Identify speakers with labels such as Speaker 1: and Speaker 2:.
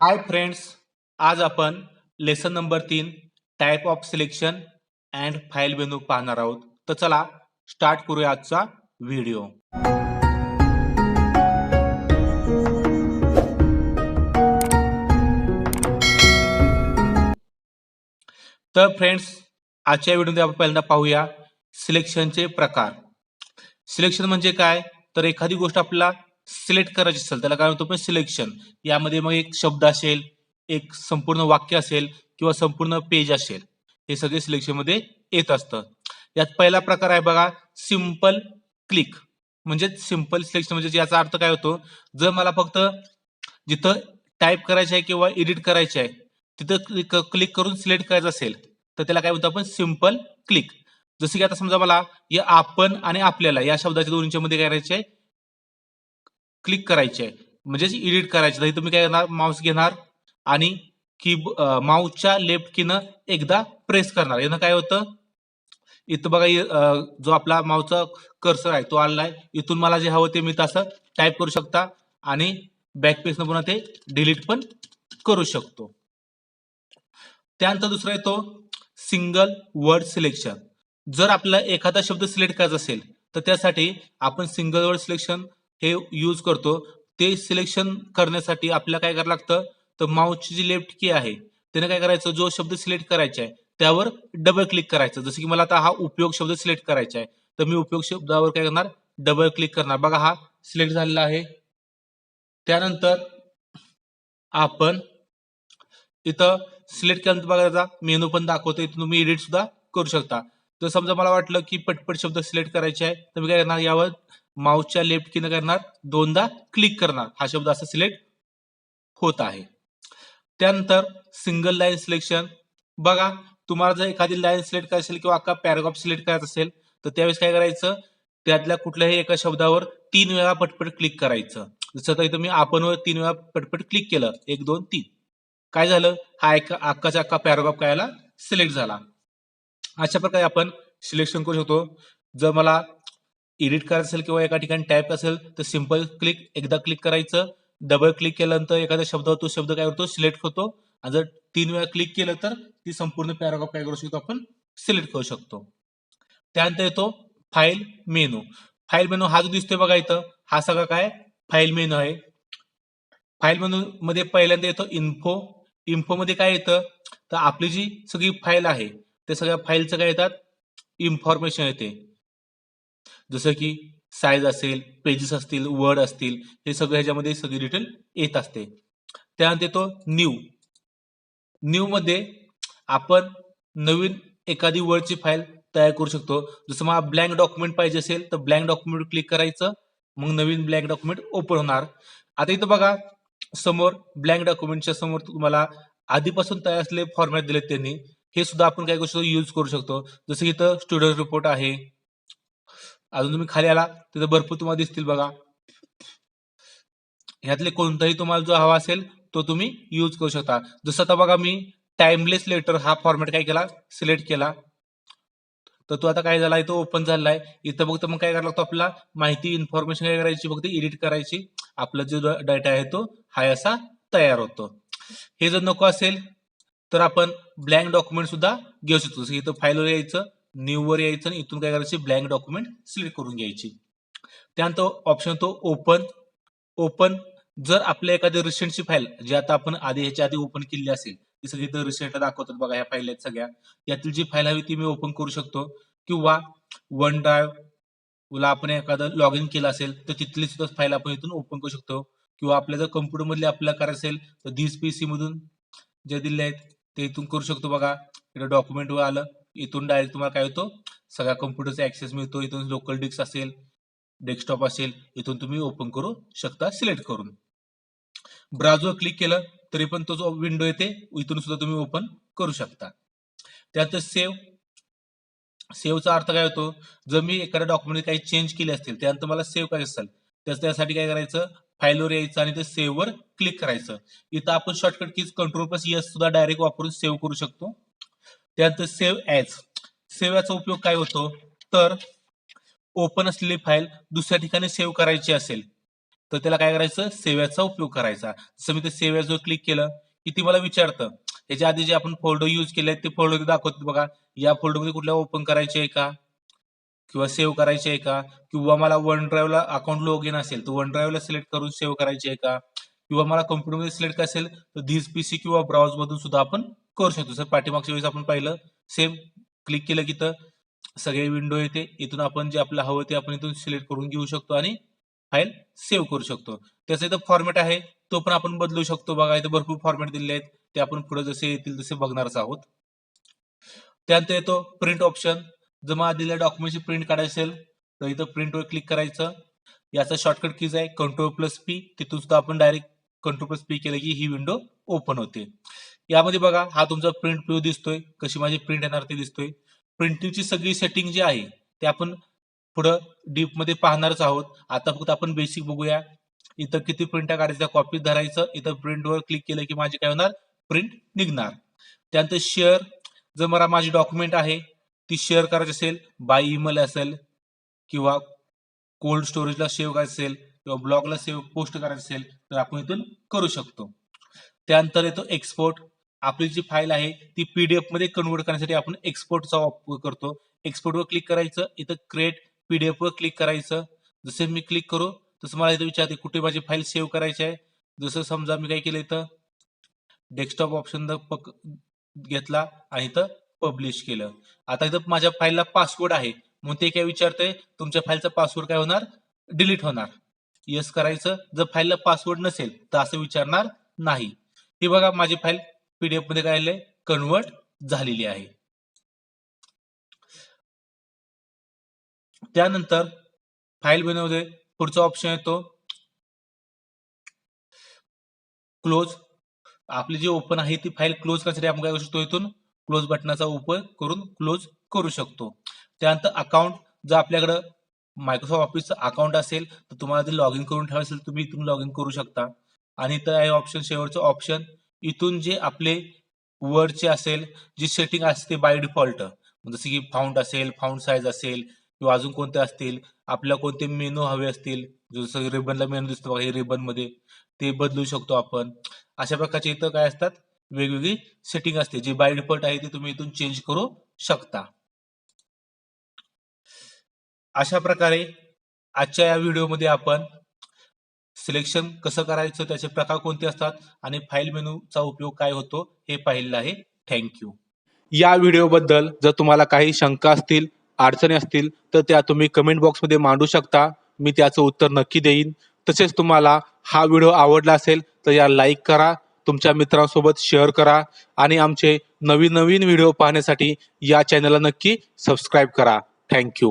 Speaker 1: हाय friends आज आपण lesson number तीन type of selection and file menu पाहणार आहोत. तर चला स्टार्ट करूया आजचा व्हिडिओ तर फ्रेंड्स आजच्या व्हिडिओमध्ये आपण पहिल्यांदा पाहूया सिलेक्शनचे प्रकार. सिलेक्शन म्हणजे काय? तर एखादी गोष्ट आपल्याला सिलेक्ट करायची असेल त्याला काय म्हणतो आपण सिलेक्शन. यामध्ये मग एक शब्द असेल एक संपूर्ण वाक्य असेल किंवा संपूर्ण पेज असेल हे सगळे सिलेक्शनमध्ये येत असतं. यात पहिला प्रकार आहे बघा सिंपल क्लिक म्हणजे सिंपल सिलेक्शन म्हणजे याचा अर्थ काय होतो जर मला फक्त जिथं टाईप करायचं आहे किंवा एडिट करायचे आहे तिथं क्लिक करून सिलेक्ट करायचं असेल तर त्याला काय म्हणतो आपण सिंपल क्लिक जसं की आता समजा मला या आपण आणि आपल्याला या शब्दाच्या दोन्हीच्या मध्ये काय करायचे आहे क्लिक करायचे आहे. म्हणजेच एडिट करायची तर तुम्ही काय करणार? माऊस घेणार आणि की माऊसच्या लेफ्ट कीनं एकदा प्रेस करणार. यानं काय होतं? इथं बघा जो आपला माऊसचा कर्सर आहे तो आलाय इथून मला जे हवं ते मी तसं टाईप करू शकता आणि बॅक पेजनं पुन्हा ते डिलीट पण करू शकतो. त्यानंतर दुसरा येतो सिंगल वर्ड सिलेक्शन जर आपल्याला एखादा शब्द सिलेक्ट करायचा असेल तर त्यासाठी आपण सिंगल वर्ड सिलेक्शन हे यूज करतो. ते सिलेक्शन करण्यासाठी आपल्याला काय करावं लागतं? तर माऊसची जी लेफ्ट की आहे त्याने काय करायचं? जो शब्द सिलेक्ट करायचा आहे त्यावर डबल क्लिक करायचं. जसं की मला आता हा उपयोग शब्द सिलेक्ट करायचा आहे तर मी उपयोग शब्दावर काय करणार? डबल क्लिक करणार. बघा हा सिलेक्ट झालेला आहे. त्यानंतर आपण इथं सिलेक्ट केल्यानंतर बघायचा मेनू पण दाखवतो इथं तुम्ही एडिट सुद्धा करू शकता. तर समजा मला वाटलं की पटपट शब्द सिलेक्ट करायचे आहे तर मी काय करणार? यावर माऊसच्या लेफ्ट किन करणार दोनदा क्लिक करणार. हा शब्द असा सिलेक्ट होत आहे. त्यानंतर सिंगल लाईन सिलेक्शन. बघा तुम्हाला जर एखादी लाईन सिलेक्ट करायची असेल किंवा अख्खा पॅराग्राफ सिलेक्ट करायचा असेल तर त्यावेळेस काय करायचं? त्यातल्या कुठल्याही एका शब्दावर तीन वेळा पटपट क्लिक करायचं. जसं तर इथं मी आपणवर तीन वेळा पटपट क्लिक केलं. एक दोन तीन. काय झालं? हा एक अख्खाचा अख्खा पॅराग्राफ कायला सिलेक्ट झाला. अशा प्रकारे आपण सिलेक्शन करू शकतो. जर मला एडिट करायचं असेल किंवा एका ठिकाणी टाईप असेल तर सिंपल क्लिक एकदा क्लिक करायचं. डबल क्लिक केल्यानंतर एखाद्या शब्दावर तो शब्द काय होतो सिलेक्ट होतो. आणि जर तीन वेळा क्लिक केलं तर ती संपूर्ण पॅराग्राफ काय करू शकतो आपण? सिलेक्ट करू शकतो. त्यानंतर येतो फाईल मेनू फाईल मेनू हा जो दिसतोय बघा इथं हा सगळा काय? फाईल मेनू आहे. फाईल मेनू मध्ये पहिल्यांदा येतो इन्फो इन्फो मध्ये काय येतं? तर आपली जी सगळी फाईल आहे त्या सगळ्या फाईलचं काय येतात? इन्फॉर्मेशन येते. जसं की साईज असेल पेजेस असतील वर्ड असतील हे सगळं ह्याच्यामध्ये सगळी डिटेल येत असते. त्यानंतर येतो न्यू न्यू मध्ये आपण नवीन एखादी वर्डची फाईल तयार करू शकतो. जसं मला ब्लँक डॉक्युमेंट पाहिजे असेल तर ब्लँक डॉक्युमेंट क्लिक करायचं मग नवीन ब्लँक डॉक्युमेंट ओपन होणार. आता इथं बघा समोर ब्लँक डॉक्युमेंटच्या समोर तुम्हाला आधीपासून तयार असलेले फॉर्मॅट दिलेत त्यांनी. हे सुद्धा आपण काय करू शकतो यूज करू शकतो. जसं की इथं स्टुडंट रिपोर्ट आहे. अजून तुम्ही खाली आला तिथं भरपूर तुम्हाला दिसतील बघा. ह्यातले कोणताही तुम्हाला जो हवा असेल तो तुम्ही यूज करू शकता. जसं आता बघा मी टाइमलेस लेटर हा फॉर्मॅट काय केला? सिलेक्ट केला. तर तो आता काय झाला इथं ओपन झालाय. इथं फक्त मग काय करायला लागतो आपल्याला? माहिती इन्फॉर्मेशन काय करायची? फक्त एडिट करायची. आपला जो डाटा आहे तो हाय असा तयार होतो. हे जर नको असेल तर आपण ब्लँक डॉक्युमेंट सुद्धा घेऊ शकतो. इथं फाईलवर यायचं न्यूवर यायचं आणि इथून काय करायची? ब्लँक डॉक्युमेंट सिलेक्ट करून घ्यायची. त्यानंतर ऑप्शन तो ओपन ओपन जर आपल्या एखादी रिसेंटची फाईल जी आता आपण आधी ह्याच्या आधी ओपन केली असेल ती सगळी तर रिसेंट दाखवतात बघा ह्या फाईल आहेत सगळ्या. यातील जी फाईल हवी ती मी ओपन करू शकतो. किंवा वन ड्राईव्ह ला आपण एखादं लॉग इन केलं असेल तर तिथली सुद्धा फाईल आपण इथून ओपन करू शकतो. किंवा आपल्या जर कम्प्युटर मधले आपल्याला करायचं असेल तर धीस पीसी मधून जे दिले आहेत ते इथून करू शकतो बघा. इकडे डॉक्युमेंटवर आलं. इथून डायरेक्ट तुम्हाला काय होतो? सगळ्या कम्प्युटरचा ऍक्सेस मिळतो. इथून लोकल डिस्क असेल डेस्कटॉप असेल इथून तुम्ही ओपन करू शकता सिलेक्ट करून. ब्राउझर क्लिक केलं तरी पण तो जो विंडो येते इथून सुद्धा तुम्ही ओपन करू शकता. त्यात सेव्ह सेव्हचा अर्थ काय होतो? जर मी एखाद्या डॉक्युमेंट काही चेंज केले असतील त्यानंतर मला सेव्ह करायचं असेल तर त्यासाठी काय करायचं? फाईलवर यायचं आणि ते सेव्हवर क्लिक करायचं. इथं आपण shortcut keys control plus S सुद्धा डायरेक्ट वापरून सेव्ह करू शकतो. त्यानंतर सेव्ह ॲज सेव्ह याचा उपयोग काय होतो? तर ओपन असलेली फाईल दुसऱ्या ठिकाणी सेव्ह करायची असेल तर त्याला काय करायचं? सेव्याचा उपयोग करायचा. जसं मी ते सेव्हवर क्लिक केलं की ती मला विचारतं त्याच्या आधी जे आपण फोल्डर युज केले ते फोल्डर दाखवते बघा. या फोल्डरमध्ये कुठल्या ओपन करायचे आहे का? किंवा सेव्ह करायचे आहे का? किंवा मला वन ड्राईव्हला अकाउंट लॉग इन असेल तर वन ड्राईव्हला सिलेक्ट करून सेव्ह करायचे आहे का? किंवा मला कम्प्युटरमध्ये सिलेक्ट असेल तर धीस पीसी किंवा ब्राउज मधून सुद्धा आपण करू शकतो. सर पाठीमागच्या वेळेस आपण पाहिलं सेम क्लिक केलं की तर सगळे विंडो येते. इथून आपण जे आपलं हवं ते आपण इथून सिलेक्ट करून घेऊ शकतो आणि फाईल सेव्ह करू शकतो. त्याचा इथं फॉर्मॅट आहे. तो पण आपण बदलू शकतो बघा. इथे भरपूर फॉर्मॅट दिले आहेत. ते आपण पुढे जसे येतील तसे बघणारच आहोत. त्यानंतर येतो प्रिंट ऑप्शन जमा मला दिलेल्या डॉक्युमेंटची प्रिंट काढायची असेल तर इथं प्रिंटवर क्लिक करायचं. याचा शॉर्टकट कीज आहे. कंट्रोल प्लस पी तिथून सुद्धा आपण डायरेक्ट कंट्रोल प्लस पी केलं की ही विंडो ओपन होते. यामध्ये बघा हा तुमचा प्रिंट व्यू दिसतोय. कशी माझी प्रिंट येणार ते दिसतोय. प्रिंटिंगची सगळी सेटिंग जी आहे ते आपण पुढं डीपमध्ये पाहणारच आहोत. आता फक्त आपण बेसिक बघूया. इथं किती प्रिंट काढायचं कॉपी धरायचं. इथं प्रिंटवर क्लिक केलं की माझी काय होणार? प्रिंट निघणार. त्यानंतर शेअर जर मला माझी डॉक्युमेंट आहे ती शेअर करायची असेल बाय ईमेल असेल किंवा कोल्ड स्टोरेजला सेव्ह करायचं असेल किंवा ब्लॉगला सेव्ह पोस्ट करायचं असेल तर आपण इथून करू शकतो. त्यानंतर येतो एक्सपोर्ट आपली जी फाईल आहे ती पीडीएफमध्ये कन्वर्ट करण्यासाठी आपण एक्सपोर्टचा वापर करतो. एक्सपोर्टवर क्लिक करायचं इथं क्रिएट पीडीएफ वर क्लिक करायचं. जसे मी क्लिक करू तसं मला इथं विचारते कुठे माझी फाईल सेव्ह करायची आहे? जसं समजा मी काय केलं इथं? डेस्कटॉप ऑप्शन घेतला आणि इथं पब्लिश केलं. आता इथं माझ्या फाईलला पासवर्ड आहे. मग ते काय विचारतंय तुमच्या फाईलचा पासवर्ड काय होणार? डिलीट होणार. येस करायचं. जर फाईलला पासवर्ड नसेल तर असं विचारणार नाही. हे बघा माझी फाईल पीडीएफमध्ये काय आले कन्वर्ट झालेली आहे. त्यानंतर फाईल बनवते पुढचा ऑप्शन येतो. क्लोज आपली जी ओपन आहे ती फाईल क्लोज करण्यासाठी आपण काय करू शकतो इथून? क्लोज बटनाचा उपयोग करून क्लोज करू शकतो. त्यानंतर अकाउंट जर आपल्याकडं मायक्रोसॉफ्ट ऑफिसचं अकाउंट असेल तर तुम्हाला ते लॉग इन करून ठेवायचं असेल तुम्ही इथून लॉग इन करू शकता. आणि इथं आहे ऑप्शन शेवटचं ऑप्शन इथून जे आपले वर्डचे असेल जी सेटिंग असते बाय डिफॉल्ट म्हणजे जसं की फाउंड असेल फाउंड साईज असेल किंवा अजून कोणते असतील आपल्याला कोणते मेनू हवे असतील जसं रिबनला मेनू दिसतो बघा हे रिबनमध्ये ते बदलू शकतो आपण. अशा प्रकारचे इथं काय असतात? वेगवेगळी सेटिंग असते जी बाय डिफॉल्ट आहे ती तुम्ही इथून चेंज करू शकता. अशा प्रकारे आजच्या या व्हिडिओमध्ये आपण सिलेक्शन कसं करायचं त्याचे प्रकार कोणते असतात आणि फाईल मेनूचा उपयोग काय होतो हे पाहिलेलं आहे. थँक्यू या व्हिडिओबद्दल जर तुम्हाला काही शंका असतील अडचणी असतील तर त्या तुम्ही कमेंट बॉक्समध्ये मांडू शकता. मी त्याचं उत्तर नक्की देईन. तसेच तुम्हाला हा व्हिडिओ आवडला असेल तर या लाईक करा तुमच्या मित्रांसोबत शेअर करा आणि आमचे नवीन नवीन व्हिडिओ पाहण्यासाठी या चॅनलला नक्की सबस्क्राईब करा. थँक्यू